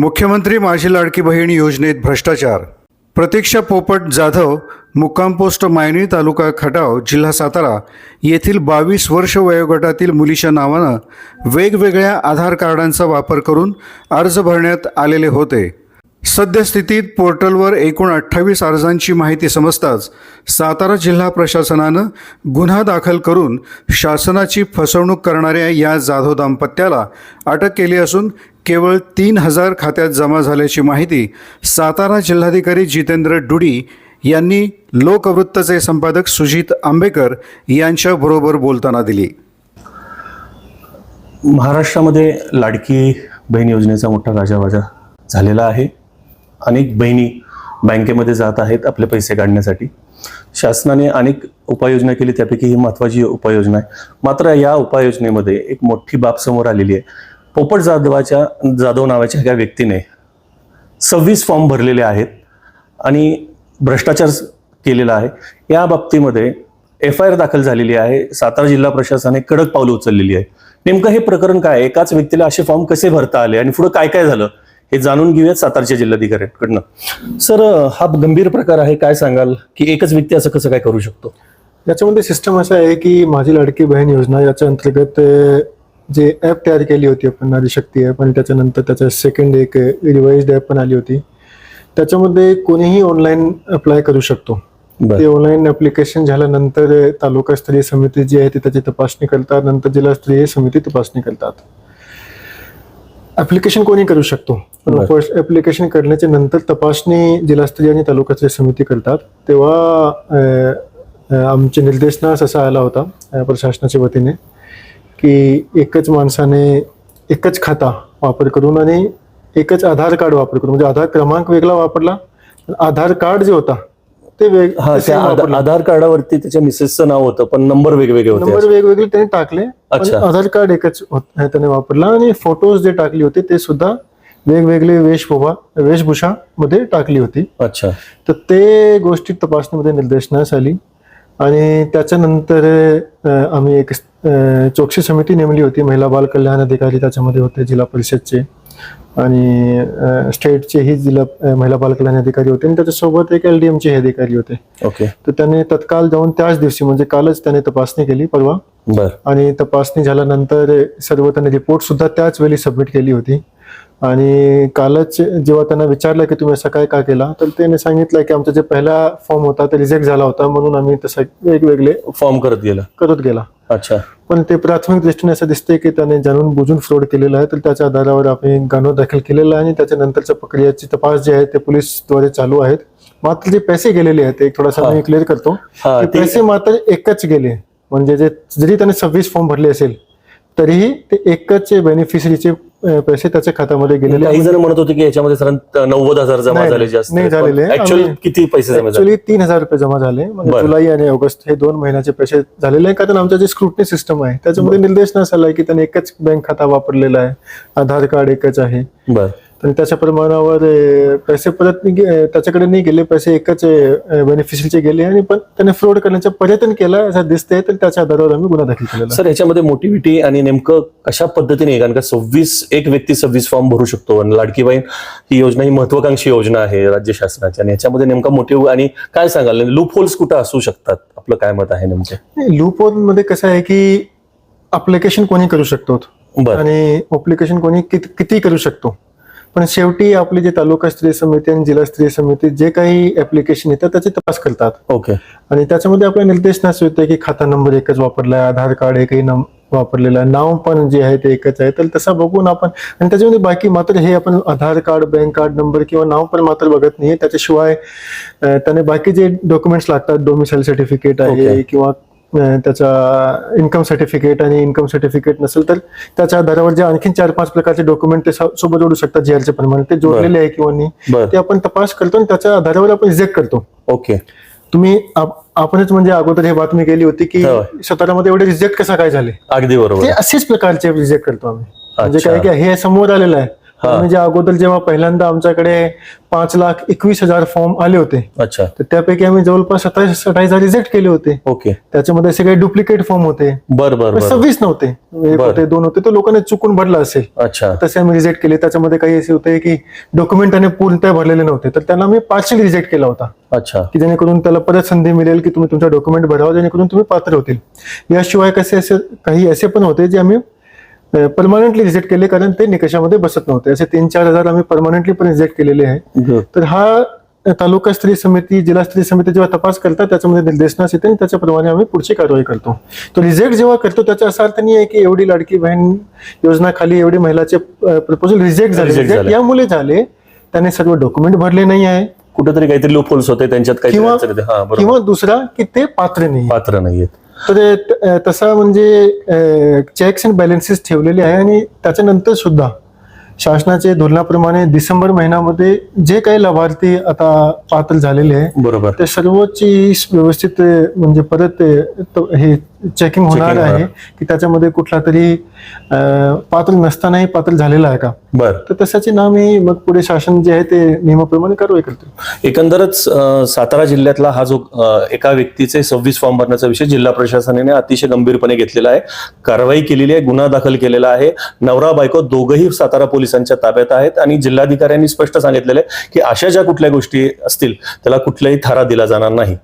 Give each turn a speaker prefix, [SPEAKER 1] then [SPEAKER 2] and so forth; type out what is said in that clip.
[SPEAKER 1] मुख्यमंत्री माझी लाडकी बहीण योजनेत भ्रष्टाचार. प्रतीक्षा पोपट जाधव मुक्काम पोस्ट मायनी तालुका खटाव जिल्हा सातारा येथील बावीस वर्ष वयोगटातील मुलीच्या नावानं वेगवेगळ्या आधार कार्डांचा वापर करून अर्ज भरण्यात आलेले होते. सद्यस्थितीत पोर्टलवर एकूण अठ्ठावीस अर्जांची माहिती समजताच सातारा जिल्हा प्रशासनानं गुन्हा दाखल करून शासनाची फसवणूक करणाऱ्या या जाधव दाम्पत्याला अटक केली असून केवळ तीन हजार खात्यात जमा झाल्याची माहिती सातारा जिल्हाधिकारी जितेंद्र डुडी यांनी लोकवृत्तचे संपादक सुजित आंबेकर यांच्याबरोबर बोलताना दिली.
[SPEAKER 2] महाराष्ट्रामध्ये लाडकी बहीण योजनेचा मोठा गाजावाजा झालेला आहे. अनेक बहिणी बँकेमध्ये जात आहेत आपले पैसे काढण्यासाठी. शासनाने अनेक उपाययोजना केली त्यापैकी ही महत्त्वाची उपाययोजना आहे. मात्र या उपाययोजनेमध्ये एक मोठी बाब समोर आलेली आहे. पोपट जाधवाच्या जाधव नावाच्या एका व्यक्तीने सव्वीस फॉर्म भरलेले आहेत आणि भ्रष्टाचार केलेला आहे. या बाबतीमध्ये एफ आय आर दाखल झालेली आहे. सातारा जिल्हा प्रशासनाने कडक पावलं उचललेली आहे. नेमकं हे प्रकरण काय एकाच व्यक्तीला असे फॉर्म कसे भरता आले? आणि पुढे काय काय झालं? हे जाणून घेऊयात सातारच्या जिल्हाधिकाऱ्यांकडनं सर हा गंभीर प्रकार आहे काय सांगाल? की एकच व्यक्ती असं कसं काय करू शकतो?
[SPEAKER 3] याच्यामध्ये सिस्टम असं आहे की माझी लाडकी बहीण योजना याच्या अंतर्गत जे ॲप तयार केली होती आपण नारी शक्ती ॲप आणि त्याच्यानंतर त्याचं सेकंड एक रिवाइज्ड ॲप पण आली होती. त्याच्यामध्ये कोणीही ऑनलाईन अप्लाय करू शकतो. ते ऑनलाईन ऍप्लिकेशन झाल्यानंतर तालुकास्तरीय समिती जी आहे ती त्याची तपासणी करतात नंतर जिल्हास्तरीय समिती तपासणी करतात. ऍप्लिकेशन कोणी करू शकतो. फर्स्ट ऍप्लिकेशन करण्याच्या नंतर तपासणी जिल्हास्तरीय आणि तालुकास्तरीय समिती करतात तेव्हा आमचे निर्देशनास असा आला होता प्रशासनाच्या वतीने की एकच माणसाने एकच खाता वापर करून आणि एकच आधार कार्ड वापर करून म्हणजे आधार क्रमांक वेगळा वापरला आधार कार्ड जे होता ते वेग
[SPEAKER 2] हा त्या. आधार कार्डावरती त्याच्या मिसेसचं नाव होतं पण नंबर वेगवेगळे
[SPEAKER 3] नंबर
[SPEAKER 2] होते
[SPEAKER 3] वेगवेगळे त्याने टाकले
[SPEAKER 2] अच्छा.
[SPEAKER 3] आधार कार्ड एकच होत- त्याने वापरला आणि फोटोज जे टाकले होते ते सुद्धा वेगवेगळे वेशभूषा वेशभूषामध्ये टाकली होती
[SPEAKER 2] अच्छा
[SPEAKER 3] तर ते गोष्टी तपासणीमध्ये निर्देशनास आली आणि त्याच्यानंतर अ, आम्ही एक अ, चौकशी समिती नेमली होती महिला बाल कल्याण अधिकारी त्याच्यामध्ये होते जिल्हा परिषदचे आणि अ, स्टेटचेही जिल्हा महिला बाल कल्याण अधिकारी होते आणि त्याच्यासोबत एक एल डी एमचे अधिकारी होते.
[SPEAKER 2] ओके.
[SPEAKER 3] तर त्याने तत्काल जाऊन त्याच दिवशी म्हणजे कालच त्याने तपासणी केली परवा. आणि तपासणी झाल्यानंतर सर्व त्यांनी रिपोर्ट सुद्धा त्याच वेळी सबमिट केली होती. आणि कालच जेव्हा त्यांना विचारलं की तुम्ही असं काय का केला तर त्याने सांगितलं की आमचा जे पहिला फॉर्म होता ते रिजेक्ट झाला होता म्हणून आम्ही तसं वेगवेगळे
[SPEAKER 2] फॉर्म करत गेला.
[SPEAKER 3] करत गेला.
[SPEAKER 2] अच्छा.
[SPEAKER 3] पण ते प्राथमिक दृष्टीने असं दिसते की त्याने जाणून बुजून फ्रॉड केलेला आहे तर त्याच्या आधारावर आम्ही गाणं दाखल केलेला आहे आणि त्याच्यानंतरच्या प्रक्रियेची तपास जे आहे ते पोलीसद्वारे चालू आहेत. मात्र जे पैसे गेलेले आहेत ते एक थोडासा. मी क्लिअर करतो. पैसे मात्र एकच गेले. म्हणजे जे जरी त्याने सव्वीस फॉर्म भरले असेल तरीही ते एकच बेनिफिशरीचे पैसे त्याच्या खात्यामध्ये गेलेले
[SPEAKER 2] काही जण म्हणत होते की याच्यामध्ये साधारण नव्वद हजार जमा झाले जास्त
[SPEAKER 3] नाही झालेले.
[SPEAKER 2] ऍक्च्युअली किती पैसे जमा झाले?
[SPEAKER 3] तीन हजार रुपये जमा झाले. म्हणजे. जुलै आणि ऑगस्ट हे दोन महिन्याचे पैसे झालेले आहे कारण आमचं जे स्क्रुटनी सिस्टम आहे त्याच्यामध्ये निर्देश नसा आहे की त्याने एकच बँक खाता वापरलेला आहे. आधार कार्ड एकच आहे.
[SPEAKER 2] बर.
[SPEAKER 3] तर त्याच्या प्रमाणावर पैसे परत त्याच्याकडे नाही गेले पैसे एकच बेनिफिशरीचे गेले आणि पण त्याने फ्रॉड करण्याचा प्रयत्न केला असं दिसतंय तर त्याच्या आधारावर आम्ही गुन्हा दाखल आहे.
[SPEAKER 2] सर याच्यामध्ये मोटिव्हिटी आणि नेमकं कशा पद्धतीने? कारण का सव्वीस एक व्यक्ती सव्वीस फॉर्म भरू शकतो. आणि लाडकी बहीण ही योजना ही महत्वाकांक्षी योजना आहे राज्य शासनाची. आणि याच्यामध्ये नेमका मोटिव्ह आणि काय सांगाल? लूप होल्स कुठं असू शकतात? आपलं काय मत आहे नेमकं?
[SPEAKER 3] लूपमध्ये कसं आहे की अप्लिकेशन कोणी करू शकतो. आणि अप्लिकेशन कोणी किती करू शकतो. पण शेवटी आपली जे तालुकास्तरीय समिती आणि जिल्हास्तरीय समिती जे काही ऍप्लिकेशन येतात त्याचे तपास करतात.
[SPEAKER 2] ओके
[SPEAKER 3] आणि त्याच्यामध्ये आपल्या निर्देशनास होते की खाता नंबर एकच वापरला आहे आधार कार्ड एकही वापरलेलं आहे नाव पण जे आहे ते एकच आहे तर तसं बघून आपण आणि त्याच्यामध्ये बाकी मात्र हे आपण Aadhaar card bank card number किंवा नाव पण मात्र बघत नाही. त्याच्याशिवाय त्याने बाकी जे डॉक्युमेंट्स लागतात डोमिसाईल सर्टिफिकेट आहे. किंवा त्याचा इन्कम सर्टिफिकेट आणि इन्कम सर्टिफिकेट नसेल तर त्याच्या आधारावर जे आणखीन चार पाच प्रकारचे डॉक्युमेंट ते सोबत जोडू शकतात जीआरचे प्रमाणे. ते जोडलेले आहे किंवा नाही ते आपण तपास करतो आणि त्याच्या आधारावर आपण रिजेक्ट करतो.
[SPEAKER 2] ओके.
[SPEAKER 3] तुम्ही आप- आपणच म्हणजे अगोदर ही बातमी केली होती की. स्वतःमध्ये एवढे रिजेक्ट कसा काय झाले?
[SPEAKER 2] अगदी बरोबर.
[SPEAKER 3] ते असेच प्रकारचे रिजेक्ट करतो आम्ही. म्हणजे. काय की हे समोर आलेलं आहे. म्हणजे अगोदर जेव्हा पहिल्यांदा आमच्याकडे पाच लाख एकवीस हजार फॉर्म आले होते
[SPEAKER 2] अच्छा.
[SPEAKER 3] तर त्यापैकी आम्ही जवळपास सत्तावीस अठ्ठावीस हजार रिजेक्ट केले होते.
[SPEAKER 2] ओके.
[SPEAKER 3] त्याच्यामध्ये सगळे डुप्लिकेट फॉर्म होते.
[SPEAKER 2] बर बर बर.
[SPEAKER 3] सव्वीस नव्हते. एक. होते दोन होते तर लोकांनी चुकून भरलं असेल.
[SPEAKER 2] अच्छा.
[SPEAKER 3] तसे आम्ही रिजेक्ट केले. त्याच्यामध्ये काही असे होते की डॉक्युमेंट त्याने पूर्णतः भरलेले नव्हते. तर त्यांना आम्ही पार्शल रिजेक्ट केला होता.
[SPEAKER 2] अच्छा.
[SPEAKER 3] की जेणेकरून त्याला परत संधी मिळेल की तुम्ही तुमचा डॉक्युमेंट भरावा जेणेकरून तुम्ही पात्र होतील. याशिवाय कसे असे काही असे पण होते जे आम्ही परमानंटली रिजेक्ट केले कारण ते निकषामध्ये बसत नव्हते. असे तीन चार हजार आम्ही परमानंटली पण रिजेक्ट केलेले आहे. तर हा तालुका स्त्री समिती जिल्हा स्त्री समिती जेव्हा तपास करतात त्याच्यामध्ये निर्देशनास येते आणि त्याच्याप्रमाणे आम्ही पुढची कारवाई करतो. तो रिजेक्ट जेव्हा करतो त्याचा असा अर्थ नाही आहे की एवढी लाडकी बहीण योजना खाली एवढी महिलाचे प्रपोजल रिजेक्ट झाले. यामुळे झाले त्याने सर्व डॉक्युमेंट भरले नाही आहे.
[SPEAKER 2] कुठेतरी काहीतरी लूप होल्स होते त्यांच्यात काही
[SPEAKER 3] किंवा दुसरा की ते पात्र नाही
[SPEAKER 2] पात्र नाहीयेत
[SPEAKER 3] तर तसा म्हणजे चेक्स अँड बॅलन्सेस ठेवलेले आहे आणि त्याच्यानंतर सुद्धा शासनाचे धोरणाप्रमाणे डिसेंबर महिन्यामध्ये जे काही लाभार्थी आता पात्र झालेले आहे
[SPEAKER 2] बरोबर.
[SPEAKER 3] ते सर्वची व्यवस्थित म्हणजे परत हे चेकिंग होणार
[SPEAKER 2] Checking
[SPEAKER 3] आहे
[SPEAKER 2] होणार.
[SPEAKER 3] की त्याच्यामध्ये कुठला तरी अ, पात्र नसतानाही पात्र झालेला आहे का?
[SPEAKER 2] बर.
[SPEAKER 3] तर तशाचे नाम ही मग पुढे शासन जे आहे ते नियमाप्रमाणे कारवाई करते
[SPEAKER 2] एकंदरच अ, सातारा जिल्ह्यातला हा जो अ, एका व्यक्तीचे सव्वीस फॉर्म भरण्याचा विषय जिल्हा प्रशासनाने अतिशय गंभीरपणे घेतलेला आहे. कारवाई केलेली आहे गुन्हा दाखल केलेला आहे. नवरा बायको दोघंही सातारा पोलिसांच्या ताब्यात आहेत आणि जिल्हाधिकाऱ्यांनी स्पष्ट सांगितलेलं आहे की अशा ज्या कुठल्या गोष्टी असतील त्याला कुठलाही थारा दिला जाणार नाही.